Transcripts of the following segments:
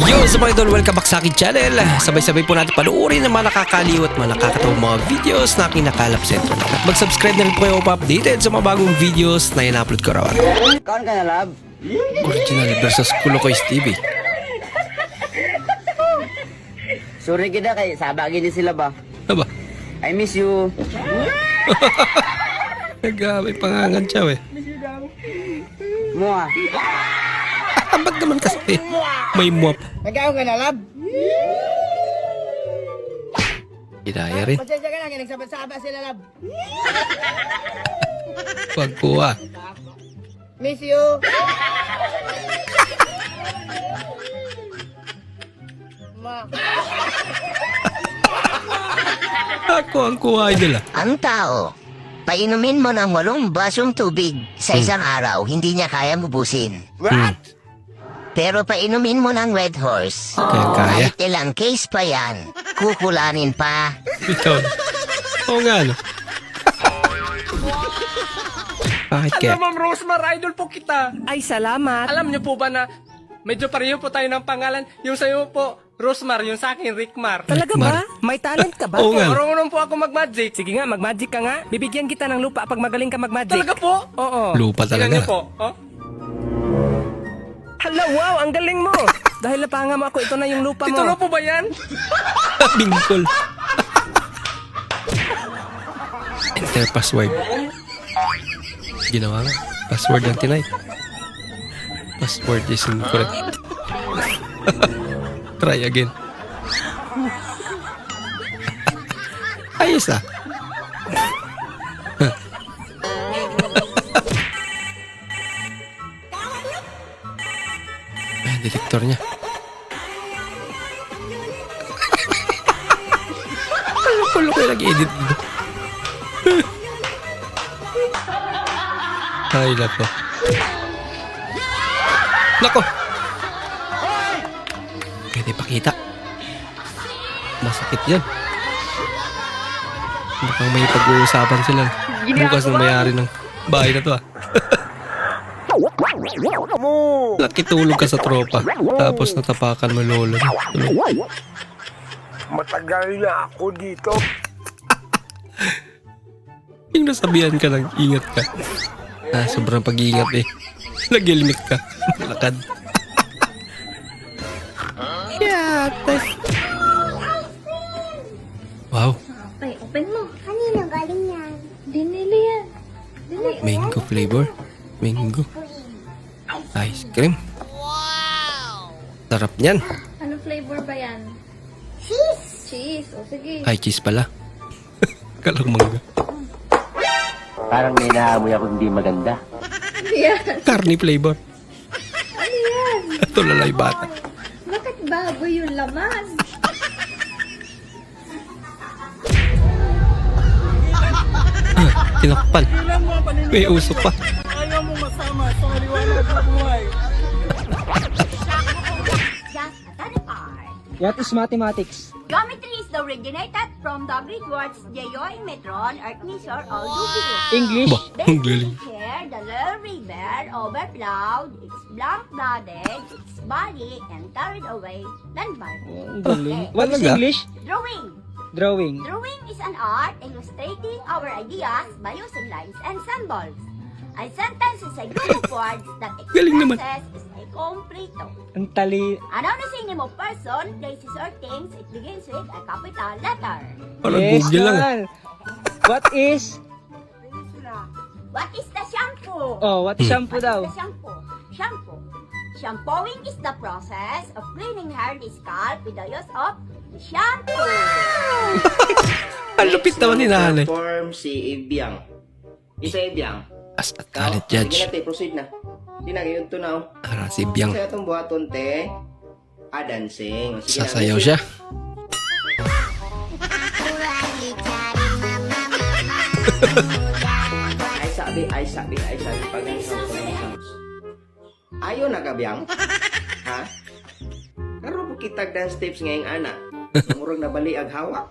Yo, sa mga idol, welcome back sa akin channel. Sabay-sabay po natin panuorin ng mga nakakaliw at mga nakakatawang mga videos na aking nakalap sa internet. At mag-subscribe na rin po kayo pa-updated sa mga bagong videos na in-upload ko raw. Kaon ka na, love? Original versus Kulo Koy Stevie. Sorry kita kay sabagin ni sila ba? Aba, I miss you. nagkamay pangangan siya eh. Mua. Ba't naman kasi may muap? Nagkaon ka na, lab? Kinaya rin. Pasensya ka na, kaya nagsabot-saba sila, lab. Ko ah. Miss you. Ma. Ako ang kuha ah. Ang tao, painumin mo ng walong basong tubig sa isang araw, hindi niya kaya ubusin. Hmm. Pero painumin mo ng Red Horse, Kaya kaya. kahit ilang case pa yan, kukulanin pa. Ikaw. Oo nga no. Bakit kaya? Ma'am Rosemar, idol po kita. Ay, salamat. Alam niyo po ba na medyo pareho po tayo ng pangalan? Yung sa'yo po, Rosemar, yung sa akin, Rickmar. Talaga Mar- ba? May talent ka ba? Oo nga. no. Marunong po ako mag-magic. Sige nga, mag-magic ka nga. Bibigyan kita ng lupa pag magaling ka mag-magic. Talaga po? Oo. Lupa Tingnan talaga. niyo po. Oh? Hala, wow, ang galing mo. Dahil napanga mo ako, ito na yung lupa Titulo mo. po ba yan? Bingkol. Enter password. Ginawa nga. Password ang tinay. Password is incorrect. Try again. Ayos ah. Detektor niya. Ano ko nag-edit dito? Ay, nako. Nako! Pwede pakita. Masakit yan. Mukhang may pag-uusapan sila. Bukas ng mayari ng bahay na to ah. Nakitulog ka sa tropa. Tapos natapakan mo lolo. Tulog. Matagal na ako dito. Yung nasabihan ka ng ingat ka. Ah, sobrang pag-iingat eh. Nag-helmet ka. Lakad. Yate. Wow, Ay, open mo. Kanino galing yan? Dinili yan. Mango flavor. Mango. Ice cream. Wow! Sarap niyan. Ano flavor ba yan? Cheese. Cheese. O sige. Ay, cheese pala. Kalang mangga. Parang may naamoy ako hindi maganda. Ano yan? Carne flavor. Ano yan? Ito lalay bata. Bakit baboy yung laman? Tinakpan. May usok pa. What is mathematics? Geometry is originated from the Greek words geoi, metron, earth measure, all. English? Ba, ang galing. Here, the little river overflowed, its blank-blooded, its body, and carried away landmark. Ang galing. Okay. What is Talaga? English? Drawing. Drawing. Drawing is an art illustrating our ideas by using lines and symbols. A sentence is a group of words that Galing naman. expresses completo. Ang tali... A noun is a name of person, places, or things. It begins with a capital letter. Parang Yes, Google lang man. What is... What is the shampoo? Oh, what is shampoo What daw? is the shampoo? Shampoo. Shampooing is the process of cleaning hair and scalp with the use of shampoo. Ang lupit naman ni nanay. Form si Ibiang. Isa Ibiang. As at talent judge. Sige natin, proceed na. Sige na, ngayon to na. oh. Ara si Biang. Sa itong buhaton, te. Ah, dancing. Sige Sasayaw siya. Ay sabi, ay sabi, ay sabi. Pag sounds, pag sounds. Ayaw na ka, Biang? ha? Karoon mo kitag dance steps ngayong anak. Murag na bali ag hawak.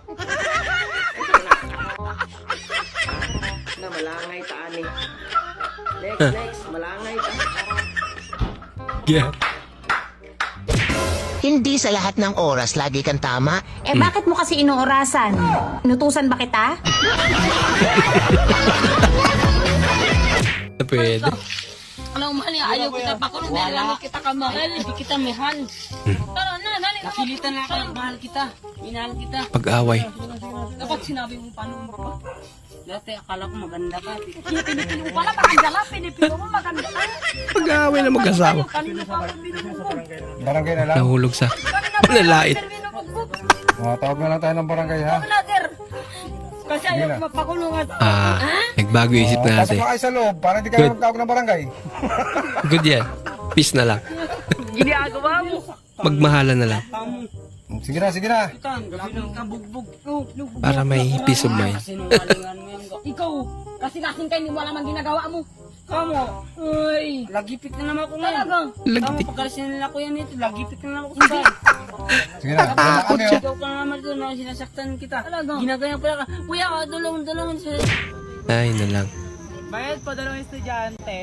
Na. Malangay ta ani. Next, next. Yeah. Hindi sa lahat ng oras lagi kang tama. Eh bakit mo kasi inuurasan? Inutusan ba kita? Pwede. Alam mo, ayaw kita pa kung dahil lang kita kamahal, hindi kita mahal. Tara na, dali na. Napilitan na ako, mahal kita. Minahal kita. Pag-away. Dapat sinabi mo paano mo pa. Dati akala ko maganda ka. Pinipili mo pala, maganda lang. Pinipili mo maganda ka. Pag-away na mag-asawa. Barangay na lang. Nahulog sa. Binubugbog. Mga tawag na lang tayo ng barangay ha. Kasi ayaw ko mapakulungan. Ah, nagbago yung isip Pasok natin. na kayo sa loob para hindi Good. kayo magtawag ng barangay. Good yan. Peace na lang. Ginagawa mo. Magmahalan na lang. Sige na, sige na. Oh. Para may peace of mind. Ikaw, kasi lasing kayo, hindi mo alam ang ginagawa mo. Kamo, uy, lagipit na naman ako ngayon. Talaga? Lagipit. Kamo, pagkalisin nila ko yan ito, lagipit na naman ako sa bahay. Sige na. Na kami oh. Ikaw ka naman doon, na sinasaktan kita. Talaga? Ginagaya pala ka. Kuya, ah, tulungan siya. Ay na lang. Bayad po dalawang estudyante.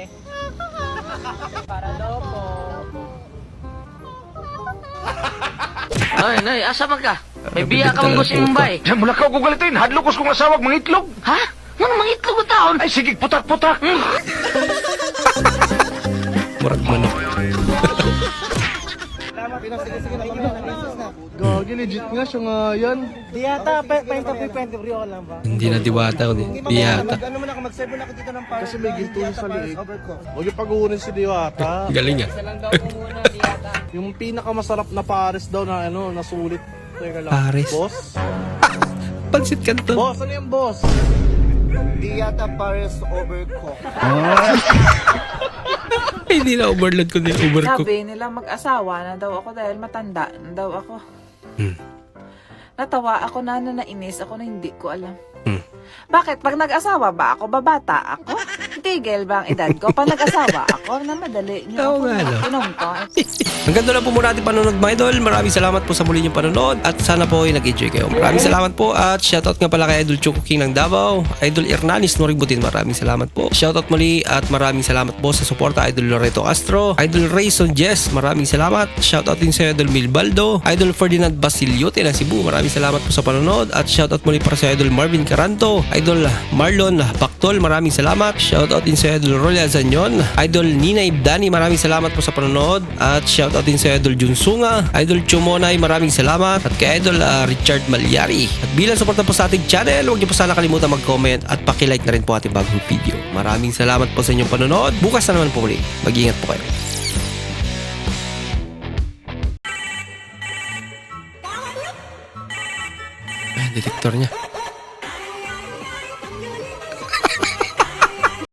Para daw po. Ay, nay, asa man ka? May biya ka mong gusto mong bay. Diyan mula ka ko galitin. Hadlok ko kung asawag mga itlog. Ha? Ano mga itlog taon? Ay, sige, putak-putak. Murag manok. Gagi, legit nga siya nga yan. Di yata, pa-interview, pa-interview ko lang ba? Hindi na diwata ko din. Di yata. Ano man ako, mag-7 ako dito ng para. Kasi may ginto sa liig. Huwag yung pag-uunin si Diwata. Galing ah. Yung pinakamasarap na pares daw na ano, na sulit. Teka lang. Pares? Boss? Pansit kanto. Boss, ano yung boss? Di yata pares overcooked. Ay, hindi na overload ko din. Overcook. Sabi nila mag-asawa na daw ako dahil matanda na daw ako. Hmm. Natawa ako na na nainis ako na hindi ko alam. Hmm. Bakit? Pag nag-asawa ba ako, babata ako? Tigil ba ang edad ko? Pag nag-asawa ako, na madali niyo Oo ako nga, no? kinungko. Hanggang doon lang po muna ating panonood mga idol. Maraming salamat po sa muli niyong panonood at sana po ay nag-enjoy kayo. Maraming salamat po at shoutout nga pala kay Idol Choco King ng Davao, Idol Hernanis Noributin. Maraming salamat po. Shoutout muli at maraming salamat po sa suporta Idol Loreto Castro, Idol Rayson Jess. Maraming salamat. Shoutout din sa Idol Milbaldo, Idol Ferdinand Basiliote ng Cebu. Maraming salamat po sa panonood at shoutout muli para sa Idol Marvin Caranto, Idol Marlon Baktol. Maraming salamat. Shoutout din sa Idol Rolia Zanyon, Idol Nina Ibdani. Maraming salamat po sa panonood at shoutout din sa Idol Junsunga, Idol Chumonay. Maraming salamat at kay Idol ah, Richard Malyari. At bilang suporta po sa ating channel, huwag niyo po sana kalimutan mag-comment at pakilike na rin po ating bagong video. Maraming salamat po sa inyong panonood. Bukas na naman po muli. Mag-ingat po kayo. Ah, detektor niya.